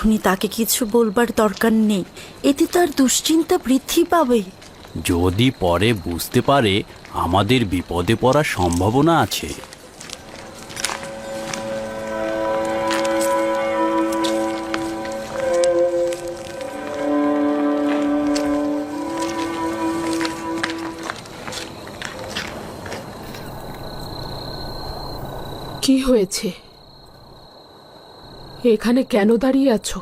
এখনই তাকে কিছু বলবার দরকার নেই। এতে তার দুশ্চিন্তা বৃদ্ধি পাবে। যদি পরে বুঝতে পারে আমাদের বিপদে পড়ার সম্ভাবনা আছে। কি হয়েছে? এখানে কেন দাঁড়িয়ে আছো?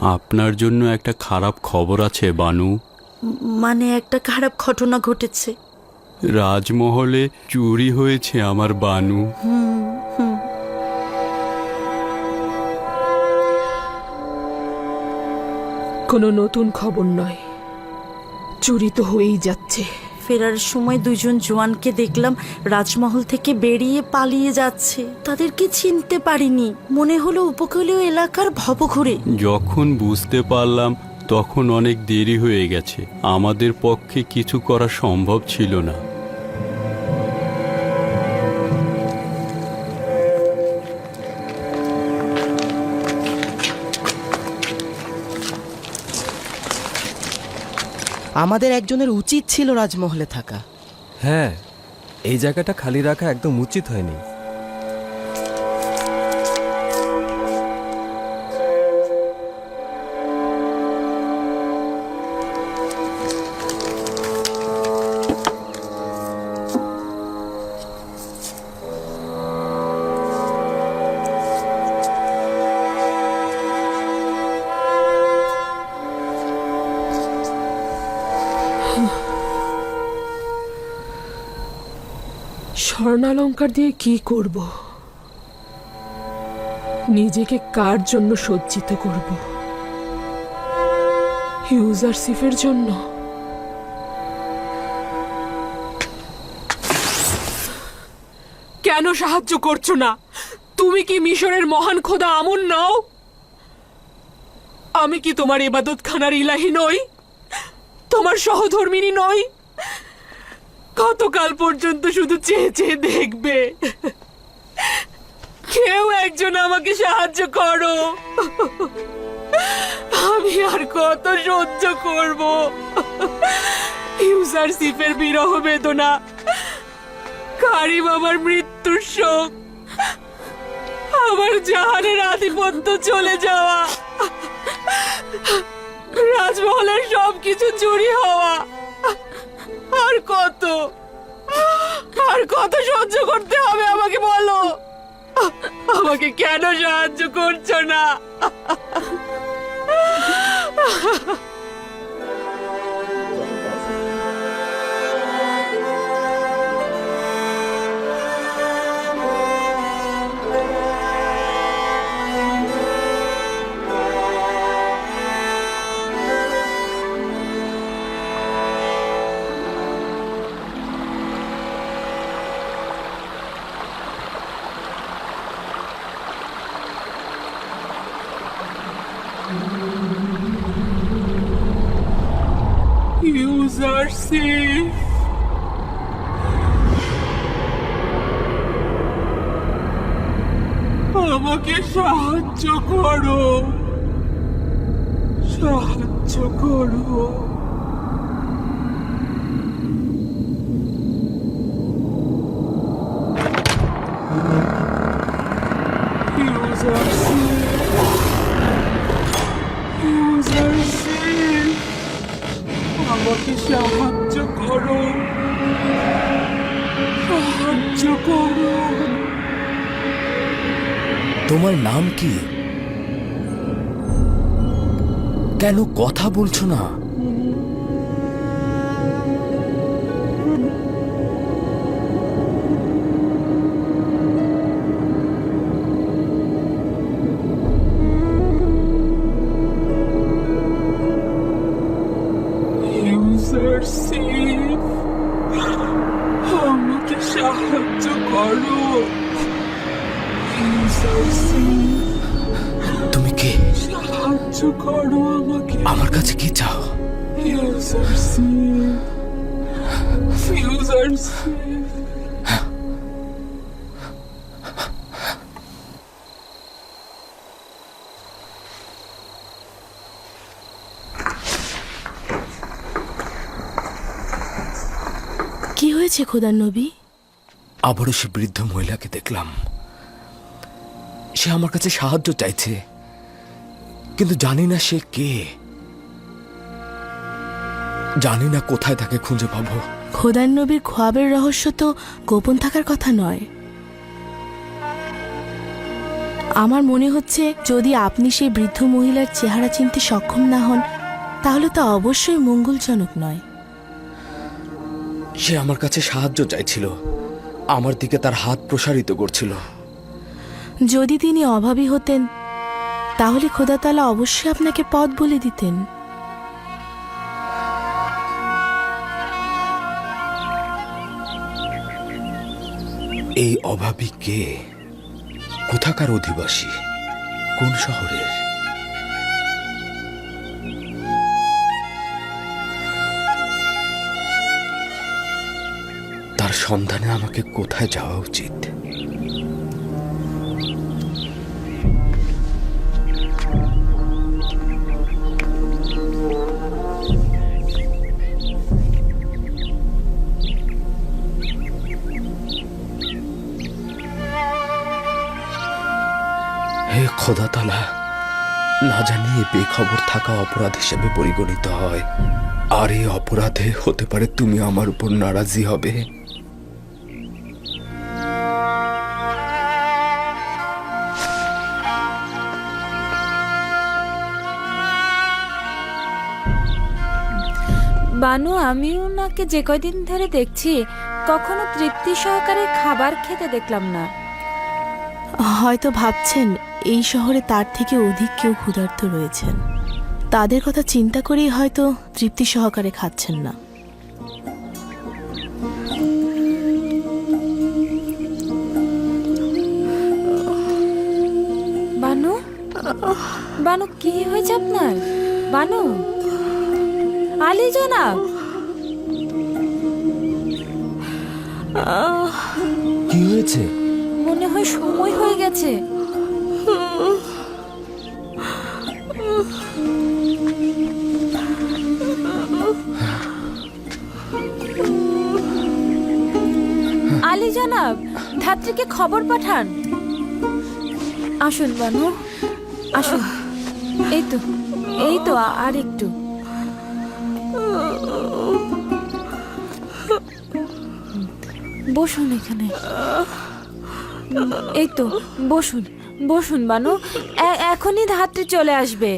আপনার জন্য একটা খারাপ খবর আছে বানু। মানে একটা খারাপ ঘটনা ঘটেছে। রাজমহলে চুরি হয়েছে আমার বানু। কোনো নতুন খবর নয়। চুরি তো হয়েই যাচ্ছে। ফেরার সময় দুজন জোয়ানকে দেখলাম রাজমহল থেকে বেরিয়ে পালিয়ে যাচ্ছে। তাদেরকে চিনতে পারিনি। মনে হলো উপকূলীয় এলাকার ভবঘুরে। যখন বুঝতে পারলাম, তখন অনেক দেরি হয়ে গেছে। আমাদের পক্ষে কিছু করা সম্ভব ছিল না। আমাদের একজনের উচিত ছিল রাজমহলে থাকা। হ্যাঁ এই জায়গাটা খালি রাখা একদম উচিত হয়নি। স্বর্ণালঙ্কার দিয়ে কি করব? নিজেকে কার জন্য সজ্জিত করব? ইউজারসিফের জন্য? কেন সাহায্য করছ না? তুমি কি মিশরের মহান খোদা আমন নাও? আমি কি তোমার ইবাদত খানার ইলাহি নই? তোমার সহধর্মিনী নই? কতকাল পর্যন্ত শুধু চেয়ে চেয়ে দেখবে। কেউ একজন আমাকে সাহায্য করো। আমি আর কত সহ্য করব। ইউজার সিফের বিরহ বেদনা। কারিম আমার মৃত্যুর শোক। আমার জাহানের আধিপত্য চলে যাওয়া। রাজমহলের সবকিছু চুরি হওয়া। কত আর কত সহ্য করতে হবে আমাকে বলো? আমাকে কেন সাহায্য করছ না? User safe. আমাকে সাহায্য করো সাহায্য করো তোমার নাম কি? কেন কথা বলছো না? হয়েছে খোদার নবী? আবারও সে বৃদ্ধ মহিলাকে দেখলাম। সে আমার কাছে সাহায্য চাইছে কিন্তু জানি না সে কে। জানি না কোথায় তাকে খুঁজে পাবো। খোদার নবীর খোয়াবের রহস্য তো গোপন থাকার কথা নয়। আমার মনে হচ্ছে যদি আপনি সেই বৃদ্ধ মহিলার চেহারা চিনতে সক্ষম না হন তাহলে তা অবশ্যই মঙ্গলজনক নয়। সে আমার কাছে সাহায্য চাইছিল। আমার দিকে তার হাত প্রসারিত করছিল। যদি তিনি অভাবী হতেন তাহলে খোদাতালা অবশ্যই আপনাকে পথ বলে দিতেন। এই অভাবী কে? কোথাকার অধিবাসী? কোন শহরের? সন্ধানে আমাকে কোথায় যাওয়া উচিত? হে খোদা তালা না জানিয়ে বেখবর থাকা অপরাধ হিসেবে পরিগণিত হয়। আর এই অপরাধে হতে পারে তুমি আমার উপর নারাজি হবে। বানু আমি ওনাকে যে কয়দিন ধরে দেখছি কখনো তৃপ্তি সহকারে খাবার খেতে দেখলাম না। হয়তো ভাবছেন এই শহরে তার থেকে অধিক কেউ ক্ষুধার্ত রয়েছেন। তাদের কথা চিন্তা করেই হয়তো তৃপ্তি সহকারে খাচ্ছেন না। বানু? বানু কি হয়েছে আপনার? বানু? আলী জনাব। কি হয়েছে? মনে হয় সময় হয়ে গেছে। আলী জনাব ধাত্রীকে খবর পাঠান। আসুন বানু আসুন। এই তো এই তো আ- আর একটু। বসুন এখানে। এই তো, বসুন বসুন বানু এখনই ধাত্রী চলে আসবে।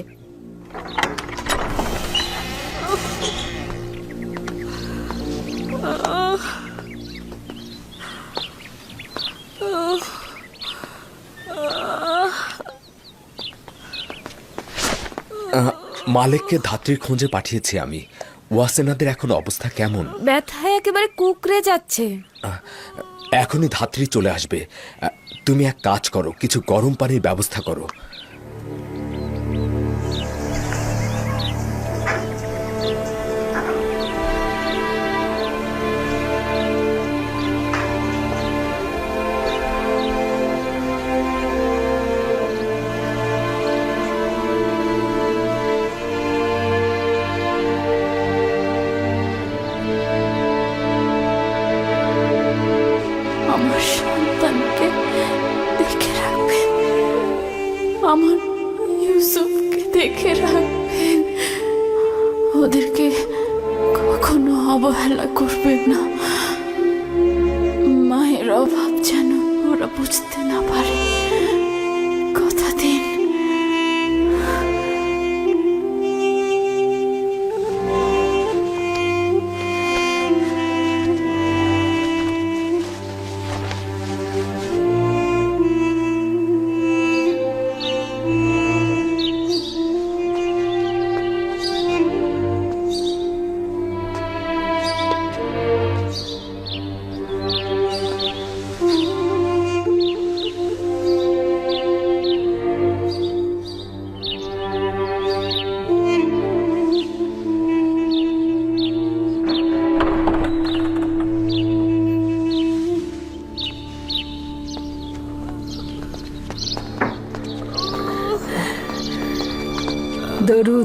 মালিককে ধাত্রীর খোঁজে পাঠিয়েছি আমি। ওয়াসেনাদের এখন অবস্থা কেমন? ব্যথায় একেবারে কুকড়ে যাচ্ছে। এখনই ধাত্রী চলে আসবে। তুমি এক কাজ করো কিছু গরম পানির ব্যবস্থা করো।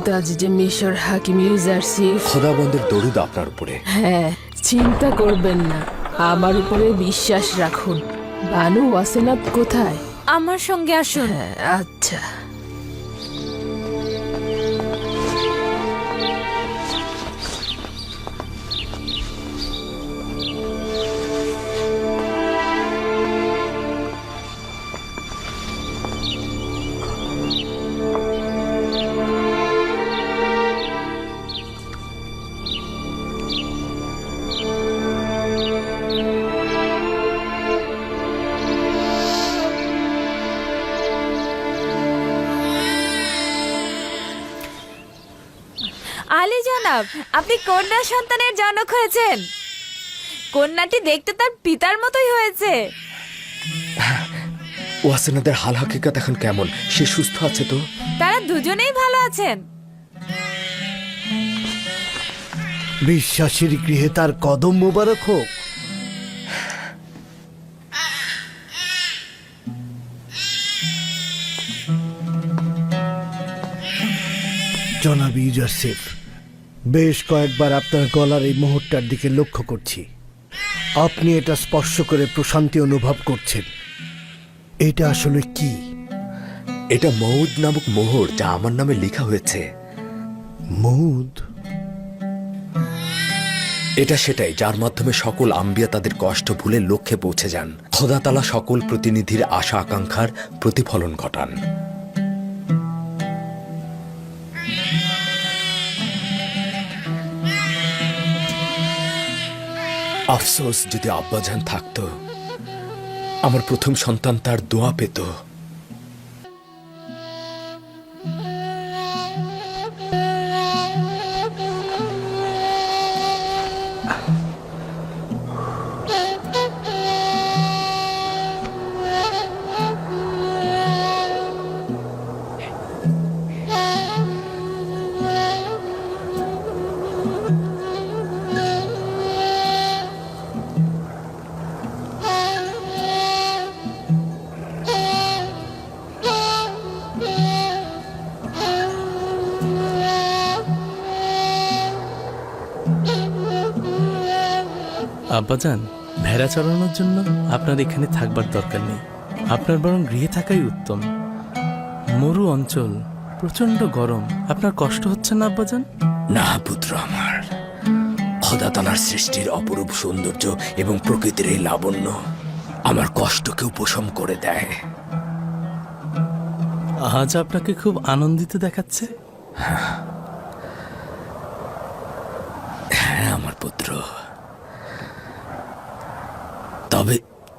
দরুদ আজ যে মিশর হাকিম ইউজারসিফ খোদাবন্দের দরুদ আপনার উপরে। হ্যাঁ চিন্তা করবেন না। আমার উপরে বিশ্বাস রাখুন। বানু ওয়াসেনাথ কোথায়? আমার সঙ্গে আসুন। হ্যাঁ, আচ্ছা। আপনি কন্যা সন্তানের জনক হয়েছেন। কন্যাটি দেখতে তার পিতার মতোই হয়েছে। ওয়াসেনাদের হাল হাকিকাত এখন কেমন? সে সুস্থ আছে তো? তারা দুজনেই ভালো আছেন। বিশ্বাসীর গৃহে তার কদম মোবারক হোক। জনাব ইউজারসিফ বেশ কয়েকবার আপনার গলার এই মুহূর্তটার দিকে লক্ষ্য করছি। আপনি এটা স্পর্শ করে প্রশান্তি অনুভব করছেন। এটা আসলে কি? এটা মৌদ নামক মোহর যা আমার নামে লেখা হয়েছে। মৌদ? এটা সেটাই যার মাধ্যমে সকল আম্বিয়া তাদের কষ্ট ভুলে লক্ষ্যে পৌঁছে যান। খোদাতালা সকল প্রতিনিধির আশা আকাঙ্ক্ষার প্রতিফলন ঘটান। আফসোস যদি আব্বাজান থাকতো আমার প্রথম সন্তান তার দোয়া পেত। আব্বাজান ভেড়া চড়ানোর জন্য আপনার এখানে থাকবার দরকার নেই। আপনার বরং গৃহে থাকাই উত্তম। মরু অঞ্চল প্রচণ্ড গরম আপনার কষ্ট হচ্ছে না আব্বাজান না পুত্র আমার। খোদাতালার সৃষ্টির অপরূপ সৌন্দর্য এবং প্রকৃতির এই লাবণ্য আমার কষ্টকে উপশম করে দেয়। আজ আপনাকে খুব আনন্দিত দেখাচ্ছে। হ্যাঁ আমার পুত্র।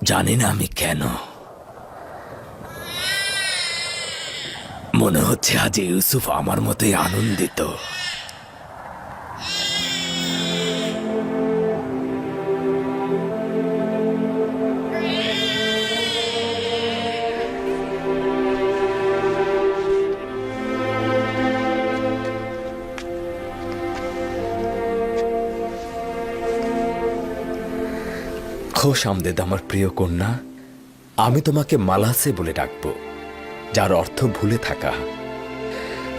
জানি না আমি কেন। মনে হচ্ছে আজ ইউসুফ আমার মতোই আনন্দিত। খোশ আমদেদ আমার প্রিয় কন্যা, আমি তোমাকে মালাসে বলে ডাকবো, যার অর্থ ভুলে থাকা।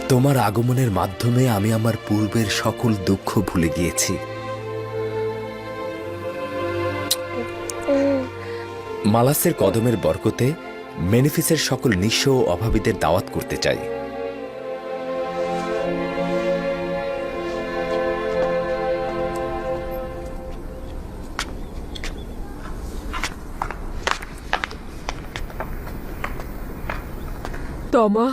তোমার আগমনের মাধ্যমে আমি আমার পূর্বের সকল দুঃখ ভুলে গিয়েছি। মালাসের কদমের বরকতে মেনিফিসের সকল নিঃস্ব ও অভাবীদের দাওয়াত করতে চাই। তমা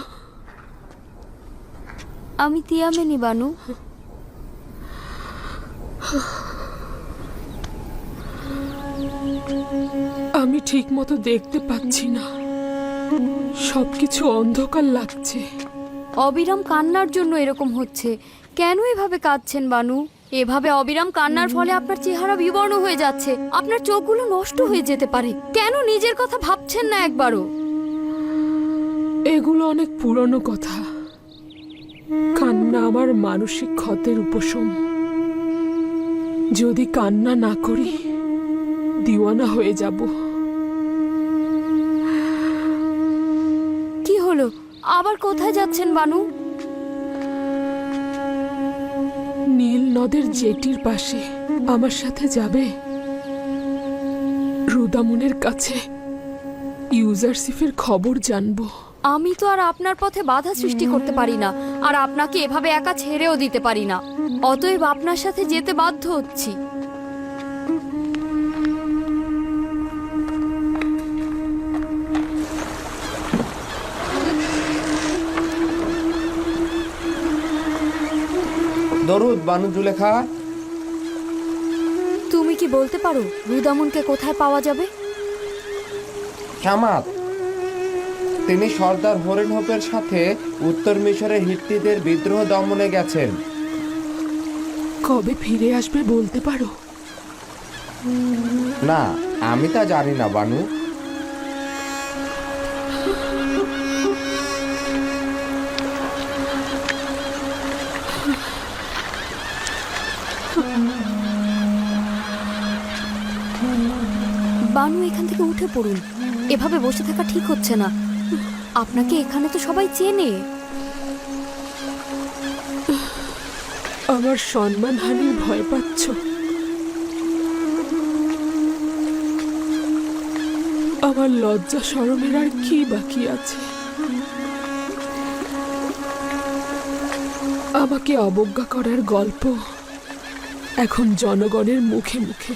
আমি তিয়ামেনি বানু। আমি ঠিক মতো দেখতে পাচ্ছি না। সবকিছু অন্ধকার লাগছে। অবিরাম কান্নার জন্য এরকম হচ্ছে। কেন এভাবে কাঁদছেন বানু? এভাবে অবিরাম কান্নার ফলে আপনার চেহারা বিবর্ণ হয়ে যাচ্ছে। আপনার চোখগুলো নষ্ট হয়ে যেতে পারে। কেন নিজের কথা ভাবছেন না একবারও? এগুলো অনেক পুরনো কথা। কান্না আমার মানসিক ক্ষতের উপশম। যদি কান্না না করি দিওয়ানা হয়ে যাব। কি হলো? আবার কোথায় যাচ্ছেন বানু? নীল নদের জেটির পাশে আমার সাথে যাবে? রুদামুনের কাছে ইউজারসিফের খবর জানব। আমি তো আর আপনার পথে বাধা সৃষ্টি করতে পারি না আর আপনাকে এভাবে একা ছেড়েও দিতে পারি না। অতএব আপনার সাথে যেতে বাধ্য হচ্ছি। দরুদ বানু জুলেখা। তুমি কি বলতে পারো রুদামনকে কোথায় পাওয়া যাবে? শামাত তিনি সর্দার হরেন হোপের সাথে উত্তর মিশরে হিট্টিদের বিদ্রোহ দমনে গেছেন। কবে ফিরে আসবে বলতে পারো? না আমি তা জানি না বানু। বানু এখান থেকে উঠে পড়ুন। এভাবে বসে থাকা ঠিক হচ্ছে না। আপনাকে এখানে তো সবাই চেনে। আমার সম্মানহানির ভয় পাচ্ছ। আমার লজ্জা সরমের আর কি বাকি আছে? আমাকে অবজ্ঞা করার গল্প এখন জনগণের মুখে মুখে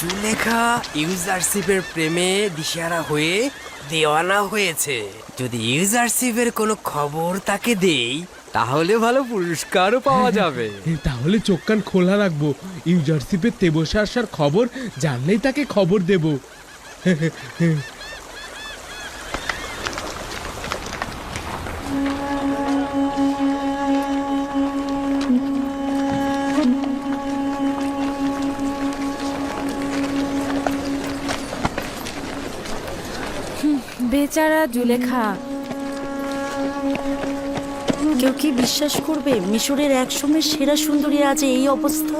জুলেখা ইউজারশিপের প্রেমে দিশারা হয়ে দেওয়ানা হয়েছে। যদি ইউজারশিপের কোনো খবর তাকে দেই তাহলে ভালো পুরস্কারও পাওয়া যাবে। তাহলে চোখ কান খোলা রাখব। ইউজারশিপের তেবসে আসার খবর জানলেই তাকে খবর দেব। বেচারা জুলেখা কেউ কি বিশ্বাস করবে মিশরের একসময় সেরা সুন্দরী আজ এই অবস্থা?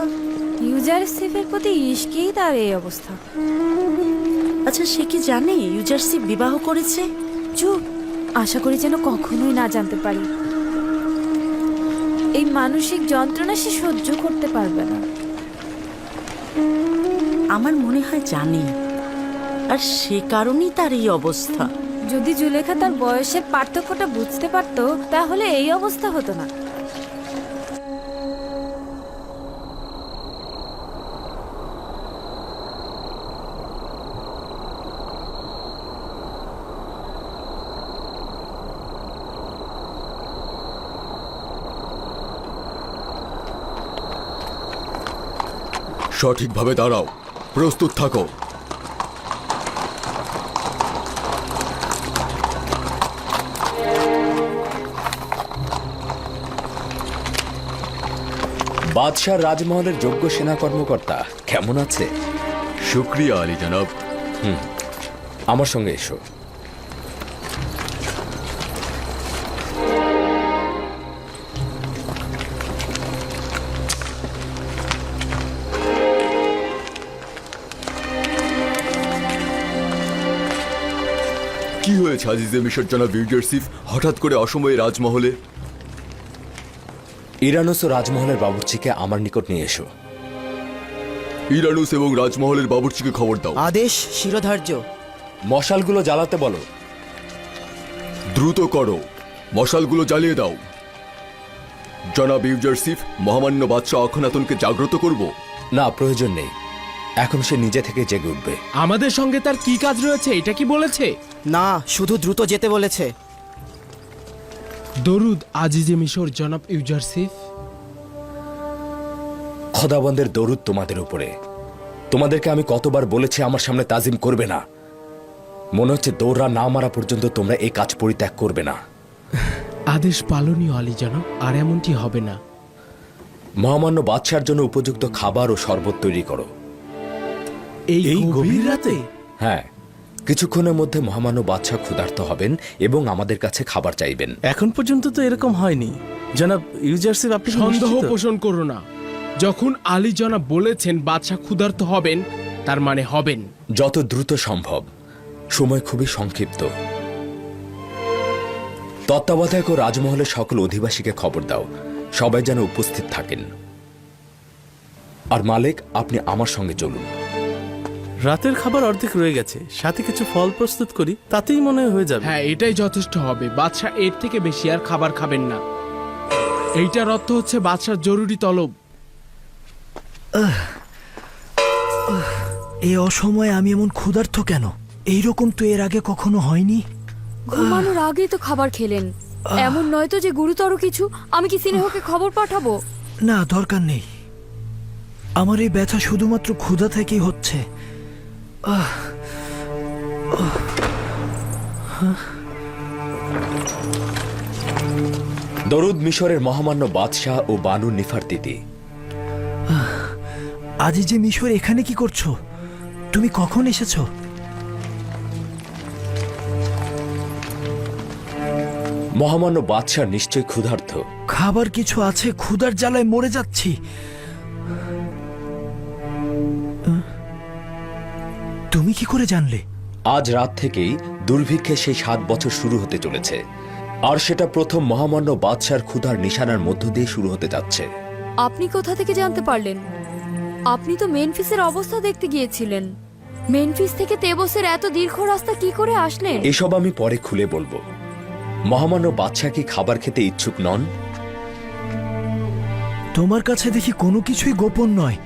ইউজার ইউজারসিফের প্রতি ইশকেই তার এই অবস্থা। আচ্ছা সে কি জানে ইউজারসিফ বিবাহ করেছে? চুপ আশা করি যেন কখনোই না জানতে পারি। এই মানসিক যন্ত্রণা সে সহ্য করতে পারবে না। আমার মনে হয় জানে আর সে কারণেই তার এই অবস্থা। যদি জুলেখা তার বয়সের পার্থক্যটা বুঝতে পারতো, তাহলে এই অবস্থা হতো না। সঠিকভাবে দাঁড়াও। প্রস্তুত থাকো। বাদশাহ রাজমহলের যোগ্য সেনা কর্মকর্তা কেমন আছে? শুক্রিয়া আলী জনাব। হুম আমার সঙ্গে এসো। কি হয়েছে আজিজে মিশর জনাব ইউজারসিফ হঠাৎ করে অসময়ে রাজমহলে ইরানুস ও রাজমহলের বাবুর্চিকে আমার নিকট নিয়ে এসো। ইরানুস এবং রাজমহলের বাবুর্চিকে খবর দাও। আদেশ শিরোধার্য। মশালগুলো জ্বালাতে বলো। দ্রুত করো। মশালগুলো জ্বালিয়ে দাও। জনাব ইউজারসিফ মহামান্য বাদশাহ অখনাতনকে জাগ্রত করব। না প্রয়োজন নেই। এখন সে নিজে থেকে জেগে উঠবে। আমাদের সঙ্গে তার কি কাজ রয়েছে এটা কি বলেছে? না শুধু দ্রুত যেতে বলেছে। দরুদ আজিজে মিশর জনাব ইউজারসিফ খদাবন্দের দরুদ তোমাদের উপরে। তোমাদেরকে আমি কতবার বলেছি আমার সামনে তাজিম করবে না। মনে হচ্ছে দৌড়া না মারা পর্যন্ত তোমরা এই কাজ পরিত্যাগ করবে না। আদেশ পালনীয় আলী জনাব আর এমনটি হবে না। মহামান্য বাদশার জন্য উপযুক্ত খাবার ও শরবত তৈরি করো। এই গভীর রাতে? হ্যাঁ। কিছুক্ষণের মধ্যে মহামান্য বাদশাহ ক্ষুধার্ত হবেন এবং আমাদের কাছে খাবার চাইবেন। এখন পর্যন্ত তো এরকম হয়নি। জনাব ইউজারসিফ আপনি সন্দেহ পোষণ করো না। যখন আলী জনাব বলেছেন বাদশাহ ক্ষুধার্ত হবেন তার মানে হবেন। যত দ্রুত সম্ভব। সময় খুবই সংক্ষিপ্ত। তত্ত্বাবধায়ক ও রাজমহলের সকল অধিবাসীকে খবর দাও। সবাই যেন উপস্থিত থাকেন। আর মালিক আপনি আমার সঙ্গে চলুন। রাতের খাবার অর্ধেক রয়ে গেছে। সাথে কিছু ফল প্রস্তুত করি তাতেই মনে হয় হয়ে যাবে। হ্যাঁ এটাই যথেষ্ট হবে। বাদশাহ এর থেকে বেশি আর খাবার খাবেন না। এইটার অর্থ হচ্ছে বাদশার জরুরি তলব। এই অসময়ে আমি এমন ক্ষুধার্ত কেন? এইরকম তো এর আগে কখনো হয়নি। ঘুমানোর আগেই তো খাবার খেলেন। এমন নয় তো যে গুরুতর কিছু? আমি কি সিনেহকে খবর পাঠাবো? না দরকার নেই। আমার এই ব্যথা শুধুমাত্র ক্ষুধা থেকেই হচ্ছে। দরুদ মিশরের মহামান্য বাদশাহ ও বানু নিফারতিতি আজি যে মিশর এখানে কি করছ? তুমি কখন এসেছ? মহামান্য বাদশাহ নিশ্চয় ক্ষুধার্ত। খাবার কিছু আছে ক্ষুধার জ্বালায় মরে যাচ্ছি। তুমি কি করে জানলে? আজ রাত থেকেই দুর্ভিক্ষে সেই সাত বছর শুরু হতে চলেছে। আর সেটা প্রথম মহামান্য বাদশার ক্ষুধার নিশানার মধ্য দিয়ে শুরু হতে যাচ্ছে। আপনি কোথা থেকে জানতে পারলেন? আপনি তো মেনফিসের অবস্থা দেখতে গিয়েছিলেন। মেনফিস থেকে তেবসের এত দীর্ঘ রাস্তা কি করে আসলেন? এসব আমি পরে খুলে বলব। মহামান্য বাদশাহ কি খাবার খেতে ইচ্ছুক নন? তোমার কাছে দেখি কোনো কিছুই গোপন নয়।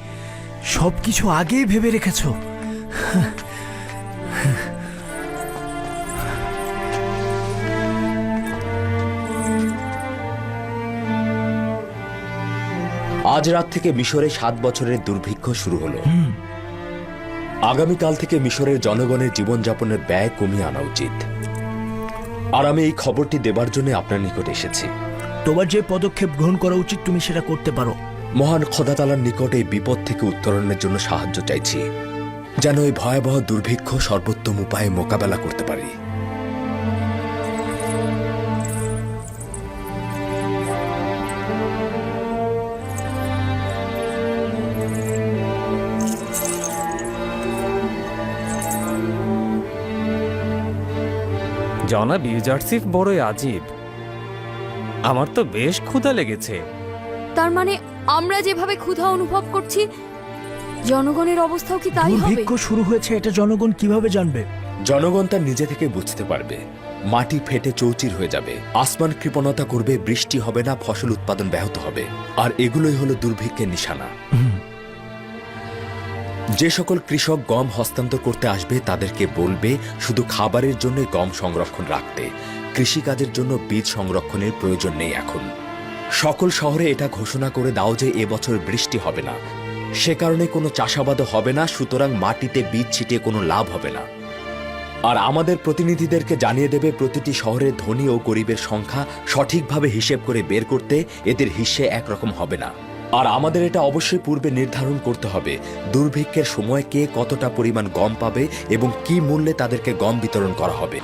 সবকিছু আগেই ভেবে রেখেছো। আজ রাত থেকে মিশরে সাত বছরের দুর্ভিক্ষ শুরু হলো। আগামীকাল থেকে মিশরের জনগণের জীবনযাপনের ব্যয় কমিয়ে আনা উচিত। আর আমি এই খবরটি দেবার জন্য আপনার নিকট এসেছি। তোমার যে পদক্ষেপ গ্রহণ করা উচিত তুমি সেটা করতে পারো। মহান খদাতালার নিকট এই বিপদ থেকে উত্তরণের জন্য সাহায্য চাইছি। যেন এই ভয়াবহ দুর্ভিক্ষ সর্বোত্তম উপায়ে মোকাবেলা করতে পারি। জনাব ইউজারসিফ বড়ই আজীব। আমার তো বেশ ক্ষুধা লেগেছে। তার মানে আমরা যেভাবে ক্ষুধা অনুভব করছি জনগণের অবস্থাও কি তাই হবে? দুর্ভিক্ষ শুরু হয়েছে এটা জনগণ কীভাবে জানবে? জনগণ তার নিজে থেকে বুঝতে পারবে। মাটি ফেটে চৌচির হয়ে যাবে। আসমান কৃপণতা করবে বৃষ্টি হবে না ফসল উৎপাদন ব্যাহত হবে। আর এগুলোই হলো দুর্ভিক্ষের নিশানা। যে সকল কৃষক গম হস্তান্তর করতে আসবে, তাদেরকে বলবে, শুধু খাবারের জন্য গম সংরক্ষণ রাখতে। কৃষিকাজের জন্য বীজ সংরক্ষণের প্রয়োজন নেই এখন। সকল শহরে এটা ঘোষণা করে দাও যে এবছর বৃষ্টি হবে না। সে কারণে কোনো চাষাবাদও হবে না, সুতরাং মাটিতে বীজ ছিটিয়ে কোনো লাভ হবে না। আর আমাদের প্রতিনিধিদেরকে জানিয়ে দেবে, প্রতিটি শহরের ধনী ও গরিবের সংখ্যা সঠিকভাবে হিসেব করে বের করতে এদের হিসে একরকম হবে না। আর আমাদের এটা অবশ্যই পূর্বে নির্ধারণ করতে হবে। দুর্ভিক্ষের সময় কে কতটা পরিমাণ গম পাবে এবং কি মূল্যে তাদেরকে গম বিতরণ করা হবে।